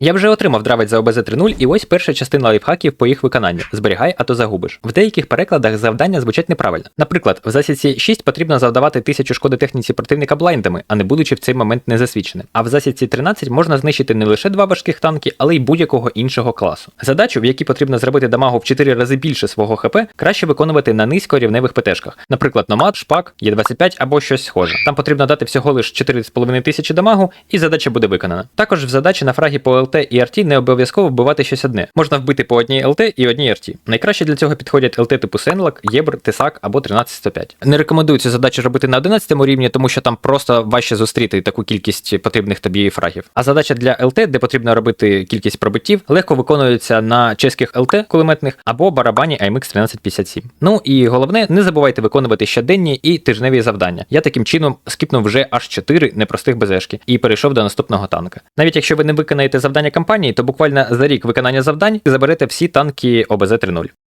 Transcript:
Я вже отримав дравець за ОБЗ 3.0 і ось перша частина лайфхаків по їх виконанню. Зберігай, а то загубиш. В деяких перекладах завдання звучать неправильно. Наприклад, в засідці 6 потрібно завдавати тисячу шкоди техніці противника блайндами, а не будучи в цей момент незасвідченим. А в засідці 13 можна знищити не лише два важких танки, але й будь-якого іншого класу. Задачу, в якій потрібно зробити дамагу в 4 рази більше свого ХП, краще виконувати на низькорівневих ПТшках. Наприклад, Номад, Шпак, Є25 або щось схоже. Там потрібно дати всього лиш 4,5 тисячі дамагу, і задача буде виконана. Також в задачі на фрагі по ЛТ і РТ не обов'язково вбивати щось одне. Можна вбити по одній ЛТ і одній РТ. Найкраще для цього підходять ЛТ типу Сенлак, Єбр, Тесак або 13105. Не рекомендую цю задачу робити на 11 рівні, тому що там просто важче зустріти таку кількість потрібних тобі фрагів. А задача для ЛТ, де потрібно робити кількість пробиттів, легко виконується на чеських ЛТ кулеметних або барабані AMX 1357. Ну і головне, не забувайте виконувати щоденні і тижневі завдання. Я таким чином скіпнув вже аж 4 непростих БЗшки і перейшов до наступного танка. Навіть якщо ви не виконаєте завдання кампанії, то буквально за рік виконання завдань заберете всі танки ОБЗ 3.0.